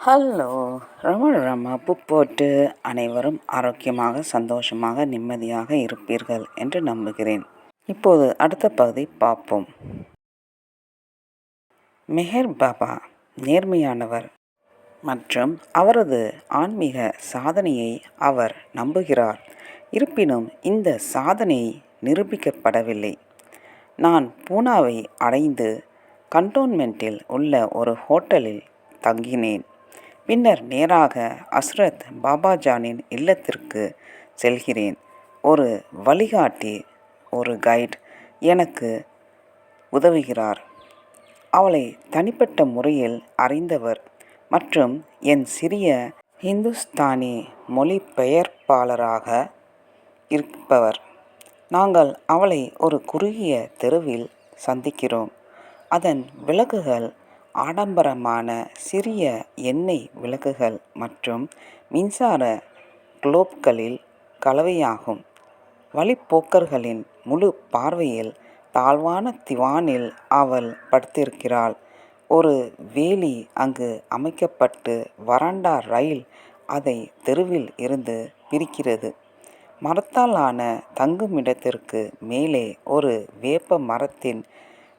Hello. ரம ரம உப்பு போட்டு அனைவரும் ஆரோக்கியமாக சந்தோஷமாக நிம்மதியாக இருப்பீர்கள் என்று நம்புகிறேன். இப்போது அடுத்த பகுதி பார்ப்போம். மெஹர் பாபா நேர்மையானவர் மற்றும் அவரது ஆன்மீக சாதனையை அவர் நம்புகிறார். இருப்பினும் இந்த சாதனை நிரூபிக்கப்படவில்லை. நான் பூனாவை அடைந்து கண்டோன்மெண்ட்டில் உள்ள ஒரு ஹோட்டலில் தங்கினேன். பின்னர் நேராக அஸ்ரத் பாபாஜானின் இல்லத்திற்கு செல்கிறேன். ஒரு வழிகாட்டி ஒரு கைட் எனக்கு உதவுகிறார். அவளை தனிப்பட்ட முறையில் அறிந்தவர் மற்றும் என் சிறிய இந்துஸ்தானி மொழிபெயர்ப்பாளராக இருப்பவர். நாங்கள் அவளை ஒரு குறுகிய தெருவில் சந்திக்கிறோம். அதன் விளக்குகள் ஆடம்பரமான சிறிய எண்ணெய் விளக்குகள் மற்றும் மின்சார குளோப்களில் கலவையாகும். வழிப்போக்கர்களின் முழு பார்வையில் தாழ்வான திவானில் அவள் படுத்திருக்கிறாள். ஒரு வேலி அங்கு அமைக்கப்பட்டு வராண்டா ரயில் அதை தெருவில் இருந்து பிரிக்கிறது. மரத்தால் ஆன தங்குமிடத்திற்கு மேலே ஒரு வேப்ப மரத்தின்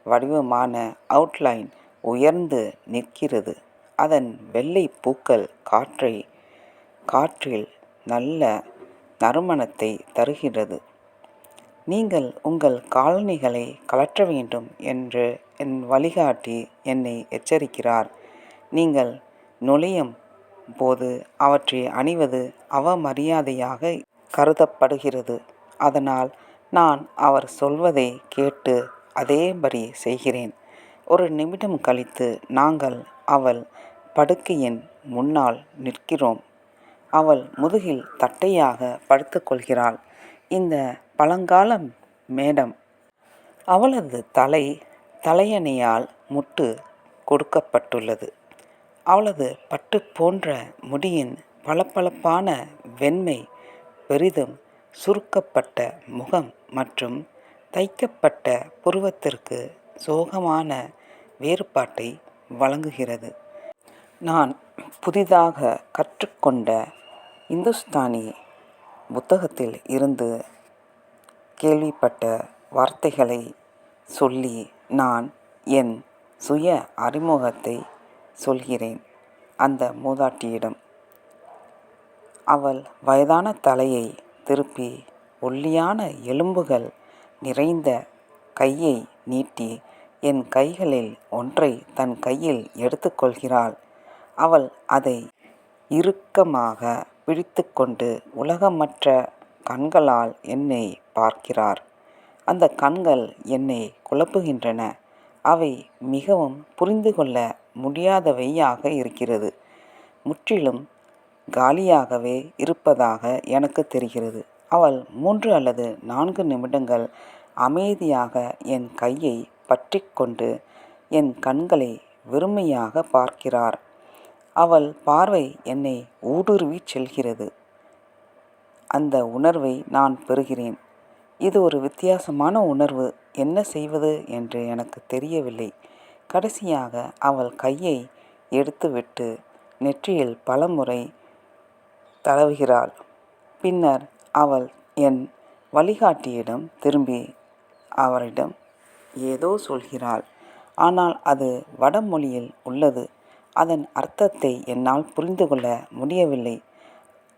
வடிவமான அவுட்லைன் உயர்ந்து நிற்கிறது. அதன் வெள்ளை பூக்கள் காற்றை காற்றில் நல்ல நறுமணத்தை தருகிறது நீங்கள் உங்கள் காலணிகளை கழற்ற வேண்டும் என்று என் வழிகாட்டி என்னை எச்சரிக்கிறார். நீங்கள் நுழையும் போது அவற்றை அணிவது அவமரியாதையாக கருதப்படுகிறது. அதனால் நான் அவர் சொல்வதை கேட்டு அதேபடி செய்கிறேன். ஒரு நிமிடம் கழித்து நாங்கள் அவள் படுக்கையின் முன்னால் நிற்கிறோம். அவள் முதுகில் தட்டையாக படுத்துக்கொள்கிறாள் இந்த பழங்கால மேடம். அவளது தலை தலையணையால் முட்டு கொடுக்கப்பட்டுள்ளது. அவளது பட்டு போன்ற முடியின் பளபளப்பான வெண்மை பெரிதும் சுருக்கப்பட்ட முகம் மற்றும் தைக்கப்பட்ட புருவத்திற்கு சோகமான வேறுபாட்டை வழங்குகிறது. நான் புதிதாக கற்றுக்கொண்ட இந்துஸ்தானி புத்தகத்தில் இருந்து கேள்விப்பட்ட வார்த்தைகளை சொல்லி நான் என் சுய அறிமுகத்தை சொல்கிறேன். அந்த மூதாட்டியிடம் அவள் வயதான தலையை திருப்பி ஒல்லியான எலும்புகள் நிறைந்த கையை நீட்டி என் கைகளில் ஒன்றை தன் கையில் எடுத்துக்கொள்கிறாள். அவள் அதை இறுக்கமாக பிடித்துக்கொண்டு உலகமற்ற கண்களால் என்னை பார்க்கிறார். அந்த கண்கள் என்னை குழப்புகின்றன. அவை மிகவும் புரிந்து கொள்ள முடியாதவையாக இருக்கிறது. முற்றிலும் காலியாகவே இருப்பதாக எனக்கு தெரிகிறது. அவள் மூன்று அல்லது நான்கு நிமிடங்கள் அமைதியாக என் கையை பற்றி கொண்டு என் கண்களை வெறுமையாக பார்க்கிறார். அவள் பார்வை என்னை ஊடுருவிச் செல்கிறது. அந்த உணர்வை நான் பெறுகிறேன். இது ஒரு வித்தியாசமான உணர்வு. என்ன செய்வது என்று எனக்கு தெரியவில்லை. கடைசியாக அவள் கையை எடுத்துவிட்டு நெற்றியில் பலமுறை தடவுகிறாள். பின்னர் அவள் என் வழிகாட்டியிடம் திரும்பி அவரிடம் ஏதோ சொல்கிறாள். ஆனால் அது வடமொழியில் உள்ளது. அதன் அர்த்தத்தை என்னால் புரிந்து கொள்ள முடியவில்லை.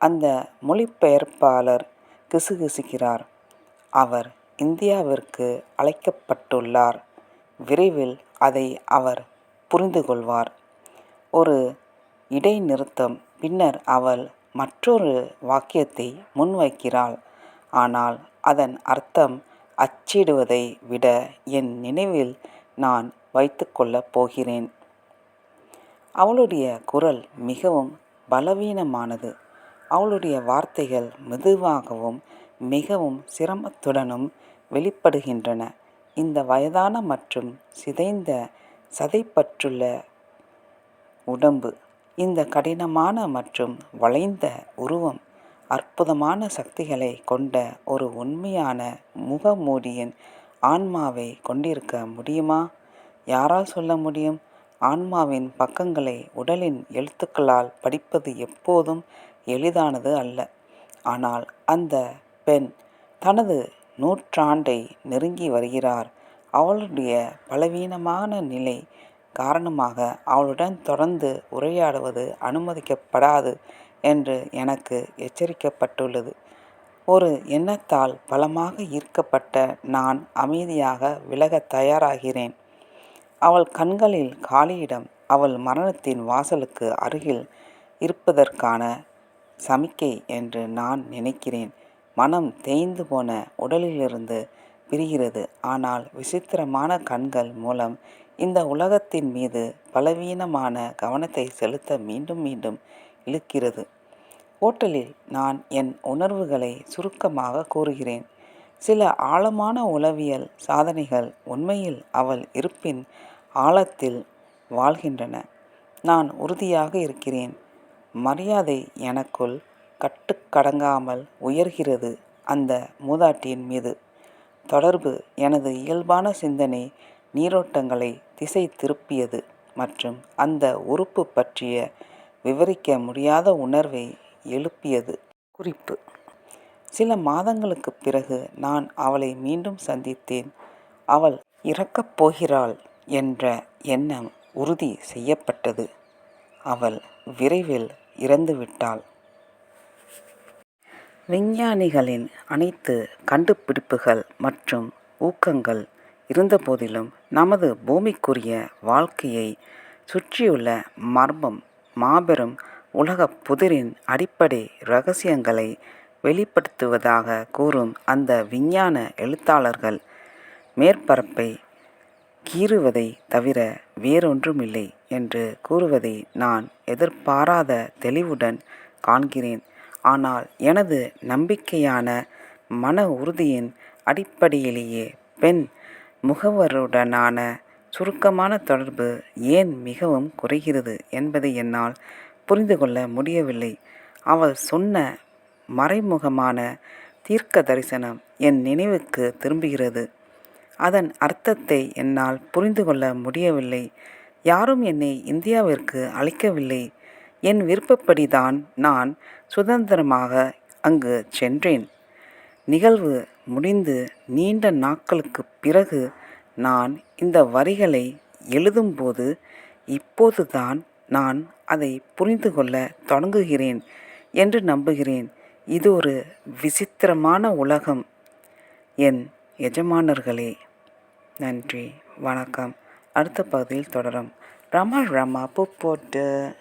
அந்த மொழிபெயர்ப்பாளர் கிசுகிசுக்கிறார். அவர் இந்தியாவிற்கு அழைக்கப்பட்டுள்ளார். விரைவில் அதை அவர் புரிந்து கொள்வார். ஒரு இடைநிறுத்தம் பின்னர் அவள் மற்றொரு வாக்கியத்தை முன்வைக்கிறாள். ஆனால் அதன் அர்த்தம் அச்சிடுவதை விட என் நினைவில் நான் வைத்து கொள்ளப் போகிறேன். அவளுடைய குரல் மிகவும் பலவீனமானது. அவளுடைய வார்த்தைகள் மெதுவாகவும் மிகவும் சிரமத்துடனும் வெளிப்படுகின்றன. இந்த வயதான மற்றும் சிதைந்த சதைப்பற்றுள்ள உடம்பு இந்த கடினமான மற்றும் வளைந்த உருவம் அற்புதமான சக்திகளை கொண்ட ஒரு உண்மையான முகமூடியின் ஆன்மாவை கொண்டிருக்க முடியுமா? யாரால் சொல்ல முடியும்? ஆன்மாவின் பக்கங்களை உடலின் எழுத்துக்களால் படிப்பது எப்போதும் எளிதானது அல்ல. ஆனால் அந்த பெண் தனது நூற்றாண்டை நெருங்கி வருகிறார். அவளுடைய பலவீனமான நிலை காரணமாக அவளுடன் தொடர்ந்து உரையாடுவது அனுமதிக்கப்படாது என்று எனக்கு எச்சரிக்கப்பட்டுள்ளது. ஒரு எண்ணத்தால் பலமாக ஈர்க்கப்பட்ட நான் அமைதியாக விலகத் தயாராகிறேன். அவள் கண்களில் காலியிடம் அவள் மரணத்தின் வாசலுக்கு அருகில் இருப்பதற்கான சமிக்கை என்று நான் நினைக்கிறேன். மனம் தேய்ந்து போன உடலிலிருந்து பிரிகிறது. ஆனால் விசித்திரமான கண்கள் மூலம் இந்த உலகத்தின் மீது பலவீனமான கவனத்தை செலுத்த மீண்டும் மீண்டும் இழுக்கிறது. ஓட்டலில் நான் என் உணர்வுகளை சுருக்கமாக கூறுகிறேன். சில ஆழமான உளவியல் சாதனைகள் உண்மையில் அவள் இருப்பின் ஆழத்தில் வாழ்கின்றன. நான் உறுதியாக இருக்கிறேன். மரியாதை எனக்குள் கட்டுக்கடங்காமல் உயர்கிறது அந்த மூதாட்டியின் மீது. தொடர்பு எனது இயல்பான சிந்தனை நீரோட்டங்களை திசை திருப்பியது மற்றும் அந்த உறுப்பு பற்றிய விவரிக்க முடியாத உணர்வை எழுப்பியது. குறிப்பு. சில மாதங்களுக்குப் பிறகு நான் அவளை மீண்டும் சந்தித்தேன். அவள் இறக்கப் போகிறாள் என்ற எண்ணம் உறுதி செய்யப்பட்டது. அவள் விரைவில் இறந்துவிட்டாள் விஞ்ஞானிகளின் அனைத்து கண்டுபிடிப்புகள் மற்றும் ஊக்கங்கள் இருந்தபோதிலும் நமது பூமிக்குரிய வாழ்க்கையை சுற்றியுள்ள மர்மம் மாபெரும் உலகப் புதிரின் அடிப்படை ரகசியங்களை வெளிப்படுத்துவதாக கூறும் அந்த விஞ்ஞான எழுத்தாளர்கள் மேற்பரப்பை கீறுவதை தவிர வேறொன்றுமில்லை என்று கூறுவதை நான் எதிர்பாராத தெளிவுடன் காண்கிறேன். ஆனால் எனது நம்பிக்கையான மன உறுதியின் அடிப்படையிலேயே பெண் முகவருடனான சுருக்கமான தொடர்பு ஏன் மிகவும் குறைகிறது என்பதை என்னால் புரிந்து கொள்ள முடியவில்லை. அவள் சொன்ன மறைமுகமான தீர்க்க தரிசனம் என் நினைவுக்கு திரும்புகிறது. அதன் அர்த்தத்தை என்னால் புரிந்து கொள்ள முடியவில்லை. யாரும் என்னை இந்தியாவிற்கு அழைக்கவில்லை. என் விருப்பப்படிதான் நான் சுதந்திரமாக அங்கு சென்றேன். நிகழ்வு முடிந்து நீண்ட நாட்களுக்கு பிறகு நான் இந்த வரிகளை எழுதும்போது இப்போதுதான் நான் அதை புரிந்து கொள்ள தொடங்குகிறேன் என்று நம்புகிறேன். இது ஒரு விசித்திரமான உலகம். என் எஜமானர்களே நன்றி. வணக்கம். அடுத்த பகுதியில் தொடரும். ரமா ரமா பூ போட்டு.